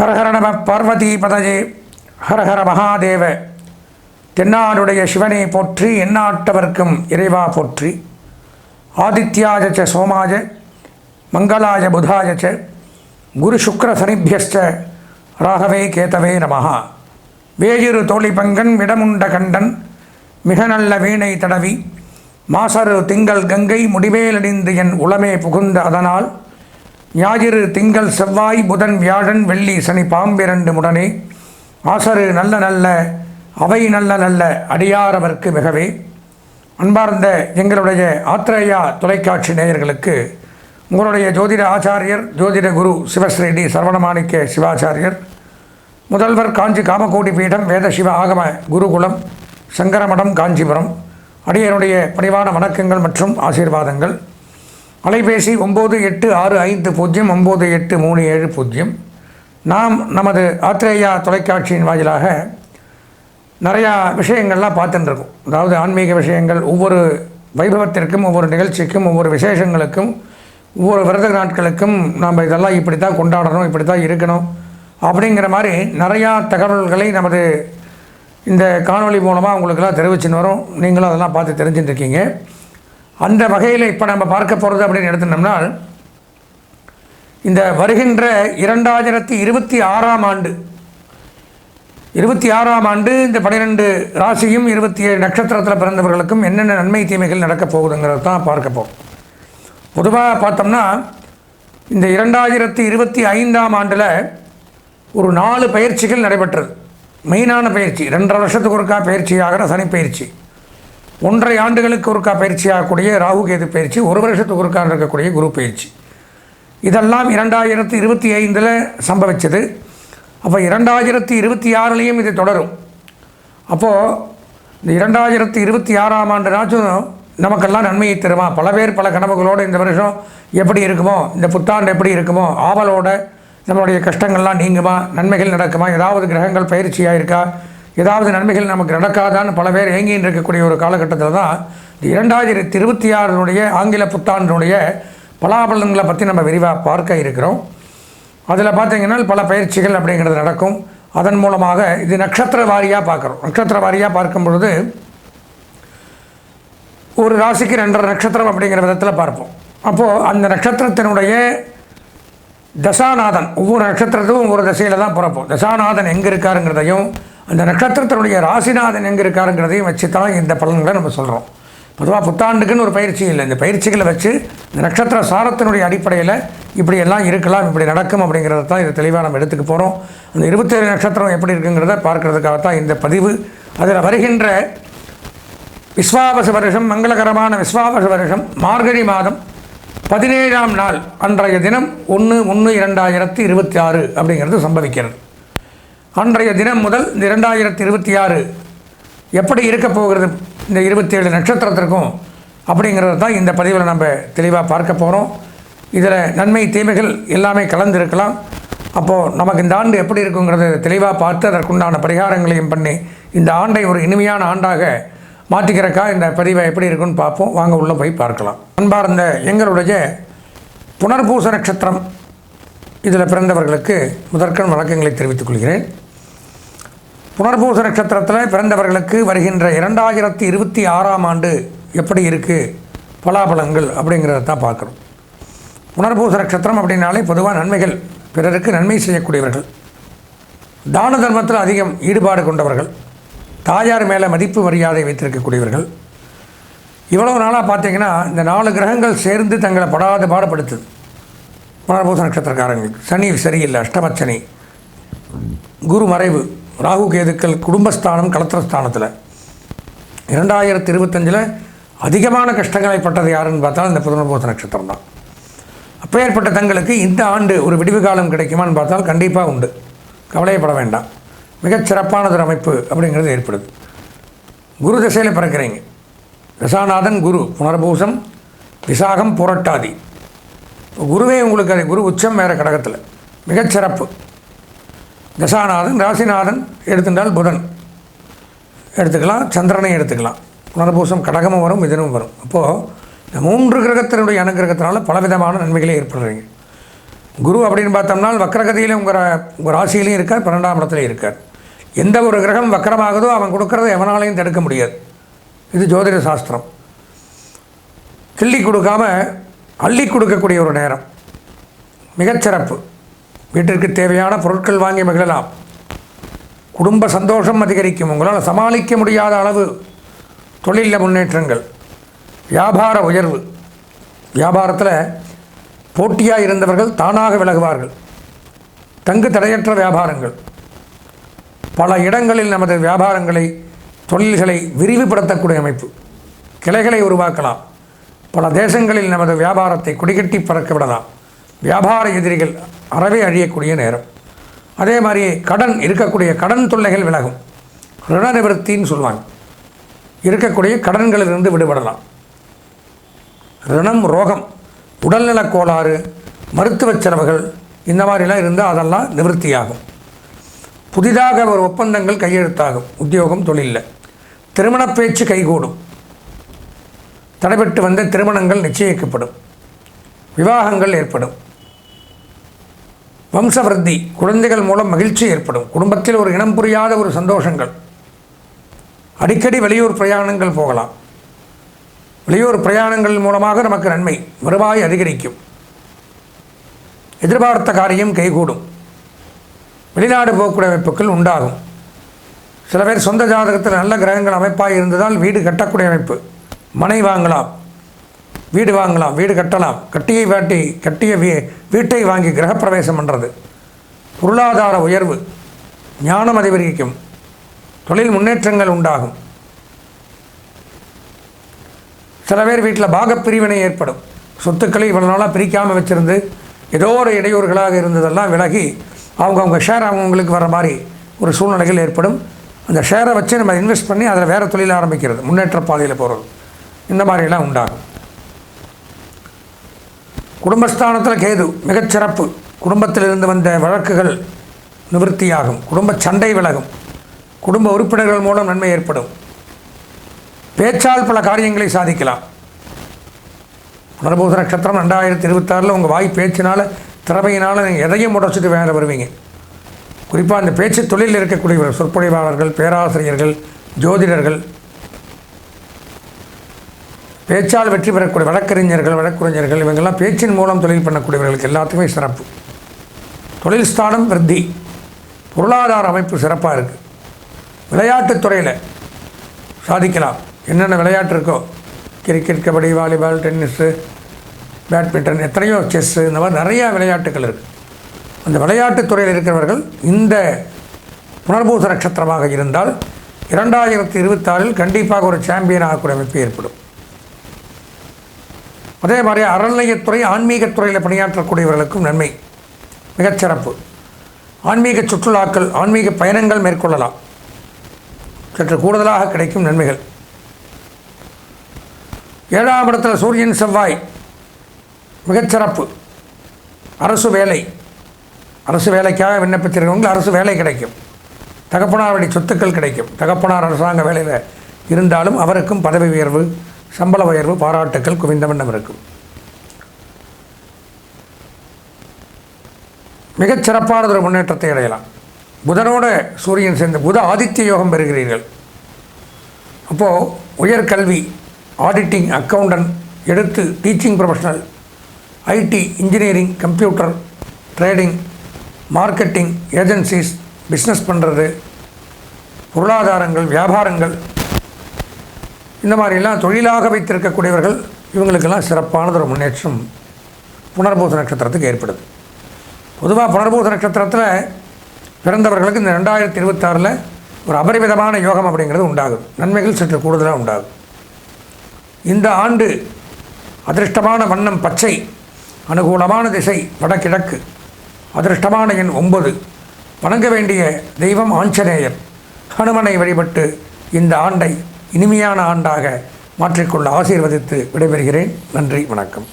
ஹரஹர நம பார்வதி பதஜே. ஹரஹர மகாதேவ. தென்னாடுடைய சிவனை போற்றி எந்நாட்டவர்க்கும் இறைவா போற்றி. ஆதித்யாஜ ச சோமாஜ. மங்களாய புதாய ச. குரு சுக்ர சனிபியஸ்ச. ராகவே கேதவே நமஹா. வேயிரு தோழி பங்கன் விடமுண்ட கண்டன். மிக நல்ல வீணை தடவி. மாசரு திங்கள் கங்கை முடிவேலடிந்து என் உளமே புகுந்த அதனால். ஞாயிறு திங்கள் செவ்வாய் புதன் வியாழன் வெள்ளி சனி பாம்பிரண்டு முடனே. ஆசரு நல்ல நல்ல அவை நல்ல நல்ல அடியாரவர்க்கு மிகவே. அன்பார்ந்த எங்களுடைய ஆத்திரேயா தொலைக்காட்சி நேயர்களுக்கு உங்களுடைய ஜோதிட ஆச்சாரியர் ஜோதிட குரு சிவஸ்ரீடி சரவணமாணிக்க சிவாச்சாரியர் முதல்வர் காஞ்சி காமகோடி பீடம் வேத சிவ ஆகம குருகுலம் சங்கரமடம் காஞ்சிபுரம் அடியனுடைய பணிவான வணக்கங்கள் மற்றும் ஆசீர்வாதங்கள். அலைபேசி ஒம்பது எட்டு ஆறு ஐந்து பூஜ்ஜியம் ஒம்பது எட்டு மூணு ஏழு பூஜ்ஜியம். நாம் நமது ஆத்திரேயா தொலைக்காட்சியின் வாயிலாக நிறையா விஷயங்கள்லாம் பார்த்துட்டுருக்கோம். அதாவது ஆன்மீக விஷயங்கள் ஒவ்வொரு வைபவத்திற்கும் ஒவ்வொரு நிகழ்ச்சிக்கும் ஒவ்வொரு விசேஷங்களுக்கும் ஒவ்வொரு விரத நாட்களுக்கும் நாம் இதெல்லாம் இப்படி தான் கொண்டாடணும் இப்படி தான் இருக்கணும் அப்படிங்கிற மாதிரி நிறையா தகவல்களை நமது இந்த காணொளி மூலமாக உங்களுக்கெல்லாம் தெரிவிச்சுன்னு வரும். நீங்களும் அதெல்லாம் பார்த்து தெரிஞ்சுட்டுருக்கீங்க. அந்த வகையில் இப்போ நம்ம பார்க்க போகிறது அப்படின்னு எடுத்துட்டோம்னா இந்த வருகின்ற இரண்டாயிரத்தி இருபத்தி ஆறாம் ஆண்டு இருபத்தி ஆறாம் ஆண்டு இந்த பன்னிரெண்டு ராசியும் இருபத்தி ஏழு நட்சத்திரத்தில் பிறந்தவர்களுக்கும் என்னென்ன நன்மை தீமைகள் நடக்கப் போகுதுங்கிறது தான் பார்க்க போகிறோம் பொதுவாக பார்த்தோம்னா இந்த இரண்டாயிரத்தி இருபத்தி ஐந்தாம் ஆண்டில் ஒரு நாலு பயிற்சிகள் நடைபெற்றது. மெயினான பயிற்சி ரெண்டரை வருஷத்துக்கு ஒருக்கா பயிற்சி ஆகிற சனி பயிற்சி ஒன்றரை ஆண்டுகளுக்கு ஒருக்கா பயிற்சி ஆகக்கூடிய ராகு கேது பயிற்சி ஒரு வருஷத்துக்கு ஒருக்கா இருக்கக்கூடிய குரு பயிற்சி. இதெல்லாம் இரண்டாயிரத்தி இருபத்தி ஐந்தில் சம்பவிச்சது. அப்போ இரண்டாயிரத்தி இருபத்தி ஆறுலேயும் இது தொடரும். அப்போது இந்த இரண்டாயிரத்தி இருபத்தி ஆறாம் ஆண்டுனாச்சும் நமக்கெல்லாம் நன்மையை தருமா? பல பேர் பல கனவுகளோடு இந்த வருஷம் எப்படி இருக்குமோ இந்த புத்தாண்டு எப்படி இருக்குமோ ஆவலோட நம்மளுடைய கஷ்டங்கள்லாம் நீங்குமா நன்மைகள் நடக்குமா ஏதாவது கிரகங்கள் பயிற்சியாக இருக்கா ஏதாவது நன்மைகள் நமக்கு நடக்காதான்னு பல பேர் ஏங்கின்னு இருக்கக்கூடிய ஒரு காலகட்டத்தில் தான் இரண்டாயிரத்தி இருபத்தி ஆறினுடைய ஆங்கில புத்தாண்டினுடைய பலாபலன்களை பற்றி நம்ம விரிவாக பார்க்க இருக்கிறோம். அதில் பார்த்தீங்கன்னா பல பயிற்சிகள் அப்படிங்கிறது நடக்கும். அதன் மூலமாக இது நட்சத்திர வாரியாக பார்க்குறோம். நட்சத்திர வாரியாக பார்க்கும் பொழுது ஒரு ராசிக்கு ரெண்டரை நட்சத்திரம் அப்படிங்கிற விதத்தில் பார்ப்போம். அப்போது அந்த நட்சத்திரத்தினுடைய தசாநாதன் ஒவ்வொரு நட்சத்திரத்துக்கும் ஒவ்வொரு தசையில் தான் பிறப்போம். தசாநாதன் எங்கே இருக்காருங்கிறதையும் அந்த நட்சத்திரத்தினுடைய ராசிநாதன் எங்கே இருக்காருங்கிறதையும் வச்சு தான் இந்த பலன்களை நம்ம சொல்கிறோம் பொதுவாக புத்தாண்டுக்குன்னு ஒரு பயிற்சி இல்லை. இந்த பயிற்சிகளை வச்சு இந்த நட்சத்திர சாரத்தினுடைய அடிப்படையில் இப்படியெல்லாம் இருக்கலாம் இப்படி நடக்கும் அப்படிங்கிறத தான் இதை தெளிவாக நம்ம எடுத்துக்க போகிறோம் அந்த இருபத்தேழு நட்சத்திரம் எப்படி இருக்குங்கிறத பார்க்கறதுக்காகத்தான் இந்த பதிவு. அதில் வருகின்ற விஸ்வாவச வருஷம் மங்களகரமான விஸ்வாவச வருஷம் மார்கழி மாதம் பதினேழாம் நாள் அன்றைய தினம் ஒன்று ஒன்று இரண்டாயிரத்தி இருபத்தி ஆறு அப்படிங்கிறது சம்பவிக்கிறது. அன்றைய தினம் முதல் இந்த இரண்டாயிரத்தி இருபத்தி ஆறு எப்படி இருக்க போகிறது? இந்த இருபத்தேழு நட்சத்திரத்திற்கும் அப்படிங்கிறது தான் இந்த பதிவில் நம்ம தெளிவாக பார்க்க போகிறோம் இதில் நன்மை தீமைகள் எல்லாமே கலந்துருக்கலாம். அப்போது நமக்கு இந்த ஆண்டு எப்படி இருக்குங்கிறத தெளிவாக பார்த்து அதற்குண்டான பரிகாரங்களையும் பண்ணி இந்த ஆண்டை ஒரு இனிமையான ஆண்டாக மாற்றிக்கிறக்கா இந்த பதிவை எப்படி இருக்குன்னு பார்ப்போம். வாங்க உள்ளே போய் பார்க்கலாம். அன்பார்ந்த எங்களுடைய புனர்பூச நட்சத்திரம் இதில் பிறந்தவர்களுக்கு முதற்கண் வழக்கங்களை தெரிவித்துக் கொள்கிறேன். புனர்பூச நட்சத்திரத்தில் பிறந்தவர்களுக்கு வருகின்ற இரண்டாயிரத்தி இருபத்தி ஆறாம் ஆண்டு எப்படி இருக்குது பலாபலங்கள் அப்படிங்கிறத தான் பார்க்குறோம் புனர்பூச நட்சத்திரம் அப்படின்னாலே பொதுவாக நன்மைகள் பிறருக்கு நன்மை செய்யக்கூடியவர்கள். தான தர்மத்தில் அதிகம் ஈடுபாடு கொண்டவர்கள். தாயார் மேலே மதிப்பு மரியாதை வைத்திருக்கக்கூடியவர்கள். இவ்வளவு நாளாக பார்த்தீங்கன்னா இந்த நாலு கிரகங்கள் சேர்ந்து தங்களை படாத பாடப்படுத்துது புனர்பூச நட்சத்திரக்காரங்களுக்கு. சனி சரியில்லை அஷ்டமச்சனி குரு மறைவு. ராகு கேதுக்கள் குடும்பஸ்தானம் கலத்திரஸ்தானத்தில். இரண்டாயிரத்தி இருபத்தஞ்சில் அதிகமான கஷ்டங்களை பட்டது யாருன்னு பார்த்தாலும் இந்த புதனபோத நட்சத்திரம் தான். அப்பேற்பட்ட தங்களுக்கு இந்த ஆண்டு ஒரு விடிவு காலம் கிடைக்குமான்னு பார்த்தால் கண்டிப்பாக உண்டு. கவலையப்பட வேண்டாம். மிகச் சிறப்பானதொரு அமைப்பு அப்படிங்கிறது ஏற்படுது. குரு திசையில் பிறக்கிறீங்க. தசாநாதன் குரு புனர்பூசம் விசாகம் புரட்டாதி. குருவே உங்களுக்கு அது குரு உச்சம் வேறு கடகத்தில். மிகச்சிறப்பு தசாநாதன் ராசிநாதன் எடுத்துட்டால் புதன். எடுத்துக்கலாம் சந்திரனை எடுத்துக்கலாம். புனர்பூசம் கடகமும் வரும் மிதனும் வரும். அப்போது இந்த மூன்று கிரகத்தினுடைய அனுகிரகத்தினால பலவிதமான நன்மைகளை ஏற்படுறீங்க. குரு அப்படின்னு பார்த்தோம்னா வக்கரகதியில் உங்கள் உங்கள் ராசியிலையும் இருக்கார் பன்னெண்டாம் இடத்துலையும் இருக்கார். எந்த ஒரு கிரகம் வக்கரமாகுதோ அவன் கொடுக்கறத எவனாலையும் தடுக்க முடியாது. இது ஜோதிட சாஸ்திரம். கிள்ளி கொடுக்காம அள்ளி கொடுக்கக்கூடிய ஒரு நேரம். மிகச்சிறப்பு. வீட்டிற்கு தேவையான பொருட்கள் வாங்கி மகிழலாம். குடும்ப சந்தோஷம் அதிகரிக்கும். உங்களால் சமாளிக்க முடியாத அளவு தொழிலில் முன்னேற்றங்கள். வியாபார உயர்வு. வியாபாரத்தில் போட்டியாக இருந்தவர்கள் தானாக விலகுவார்கள். தங்கு தடையற்ற வியாபாரங்கள். பல இடங்களில் நமது வியாபாரங்களை தொழில்களை விரிவுபடுத்தக்கூடிய அமைப்பு. கிளைகளை உருவாக்கலாம். பல தேசங்களில் நமது வியாபாரத்தை குடிகட்டி பறக்க விடலாம். வியாபார எதிரிகள் அறவே அழியக்கூடிய நேரம். அதே மாதிரி கடன் இருக்கக்கூடிய கடன் தொல்லைகள் விலகும். ரிண நிவர்த்தின்னு சொல்லுவாங்க. இருக்கக்கூடிய கடன்களிலிருந்து விடுபடலாம். ரிணம் ரோகம் உடல்நலக் கோளாறு மருத்துவச் செலவுகள் இந்த மாதிரிலாம் இருந்தால் அதெல்லாம் நிவர்த்தியாகும். புதிதாக ஒரு ஒப்பந்தங்கள் கையெழுத்தாகும். உத்தியோகம் தொழிலில். திருமணப் பேச்சு கைகூடும். தடைபெற்று வந்த திருமணங்கள் நிச்சயிக்கப்படும். விவாகங்கள் ஏற்படும். வம்சவிருத்தி குழந்தைகள் மூலம் மகிழ்ச்சி ஏற்படும். குடும்பத்தில் ஒரு இனம் புரியாத ஒரு சந்தோஷங்கள். அடிக்கடி வெளியூர் பிரயாணங்கள் போகலாம். வெளியூர் பிரயாணங்கள் மூலமாக நமக்கு நன்மை வருவாய் அதிகரிக்கும். எதிர்பார்த்த காரியம் கைகூடும். வெளிநாடு போகக்கூடிய அமைப்புகள் உண்டாகும். சில பேர் சொந்த ஜாதகத்தில் நல்ல கிரகங்கள் அமைப்பாக இருந்ததால் வீடு கட்டக்கூடிய அமைப்பு. மனை வாங்கலாம். வீடு வாங்கலாம் வீடு கட்டலாம். கட்டியை வாட்டி கட்டிய வீ வீட்டை வாங்கி கிரகப்பிரவேசம் பண்ணுறது பொருளாதார உயர்வு ஞானம் அதிகரிக்கும். தொழில் முன்னேற்றங்கள் உண்டாகும். சில பேர் வீட்டில் பாகப்பிரிவினை ஏற்படும். சொத்துக்களை இவ்வளோ நாளாக பிரிக்காமல் வச்சுருந்து ஏதோ ஒரு இடையூறுகளாக இருந்ததெல்லாம் விலகி அவங்கவுங்க ஷேர் அவங்கவுங்களுக்கு வர மாதிரி ஒரு சூழ்நிலைகள் ஏற்படும். அந்த ஷேரை வச்சு நம்ம இன்வெஸ்ட் பண்ணி அதில் வேறு தொழில் ஆரம்பிக்கிறது முன்னேற்ற பாதையில் போகிறது இந்த மாதிரிலாம் உண்டாகும். குடும்பஸ்தானத்தில் கேது மிகச்சிறப்பு. குடும்பத்தில் இருந்து வந்த வழக்குகள் நிவர்த்தியாகும். குடும்ப சண்டை விலகும். குடும்ப உறுப்பினர்கள் மூலம் நன்மை ஏற்படும். பேச்சால் பல காரியங்களை சாதிக்கலாம். புனர்பூச நட்சத்திரம் ரெண்டாயிரத்தி இருபத்தாறில் உங்கள் வாய் பேச்சினால் திறமையினால் நீங்கள் எதையும் முடச்சிட்டு வேற வருவீங்க. குறிப்பாக அந்த பேச்சு தொழிலில் இருக்கக்கூடிய சொற்பொழிவாளர்கள் பேராசிரியர்கள் ஜோதிடர்கள் பேச்சால் வெற்றி பெறக்கூடிய வழக்கறிஞர்கள் வழக்குரைஞர்கள் இவங்கெல்லாம் பேச்சின் மூலம் தொழில் பண்ணக்கூடியவர்களுக்கு எல்லாத்துக்குமே சிறப்பு. தொழில் ஸ்தானம் விருத்தி. பொருளாதார அமைப்பு சிறப்பாக இருக்குது விளையாட்டுத்துறையில் சாதிக்கலாம். என்னென்ன விளையாட்டு இருக்கோ? Cricket kabaddi volleyball tennis badminton எத்தனையோ செஸ்ஸு இந்த மாதிரி நிறையா விளையாட்டுகள் இருக்குது அந்த விளையாட்டுத்துறையில் இருக்கிறவர்கள் இந்த புனர்பூச நட்சத்திரமாக இருந்தால் இரண்டாயிரத்தி இருபத்தாறில் கண்டிப்பாக ஒரு சாம்பியன் ஆகக்கூடிய அமைப்பு ஏற்படும். அதே மாதிரி அறநிலையத்துறை ஆன்மீகத்துறையில் பணியாற்றக்கூடியவர்களுக்கும் நன்மை. மிகச்சிறப்பு ஆன்மீக சுற்றுலாக்கள் ஆன்மீக பயணங்கள் மேற்கொள்ளலாம். சற்று கூடுதலாக கிடைக்கும் நன்மைகள். ஏழாம் இடத்துல சூரியன் செவ்வாய். மிகச்சிறப்பு அரசு வேலை. அரசு வேலைக்காக விண்ணப்பித்திருக்கவங்களுக்கு அரசு வேலை கிடைக்கும். தகப்பனாருடைய சொத்துக்கள் கிடைக்கும். தகப்பனார் அரசாங்க வேலையில் இருந்தாலும் அவருக்கும் பதவி உயர்வு சம்பள உயர்வு பாராட்டுக்கள் குவிந்த வண்ணம் இருக்கும். மிகச் சிறப்பானது ஒரு முன்னேற்றத்தை அடையலாம். புதனோட சூரியன் சேர்ந்து புத ஆதித்ய யோகம் பெறுகிறீர்கள். அப்போது உயர்கல்வி ஆடிட்டிங் அக்கௌண்டன்ட் எடுத்து teaching professional IT engineering computer trading marketing agencies business பண்ணுறது பொருளாதாரங்கள் வியாபாரங்கள் இந்த மாதிரிலாம் தொழிலாக வைத்திருக்கக்கூடியவர்கள் இவங்களுக்கெல்லாம் சிறப்பானது ஒரு முன்னேற்றம் புனர்பூச நட்சத்திரத்துக்கு ஏற்படுது. பொதுவாக புனர்பூச நட்சத்திரத்தில் பிறந்தவர்களுக்கு இந்த ரெண்டாயிரத்தி இருபத்தாறில் ஒரு அபரிமிதமான யோகம் அப்படிங்கிறது உண்டாகும் நன்மைகள் சற்று கூடுதலாக உண்டாகும் இந்த ஆண்டு அதிர்ஷ்டமான வண்ணம் பச்சை அனுகூலமான திசை வடகிழக்கு அதிர்ஷ்டமான எண் ஒன்பது. வணங்க வேண்டிய தெய்வம் ஆஞ்சநேயர். ஹனுமனை வழிபட்டு இந்த ஆண்டை இனிமையான ஆண்டாக மாற்றிக்கொள்ள ஆசீர்வதித்து விடைபெறுகிறேன். நன்றி வணக்கம்.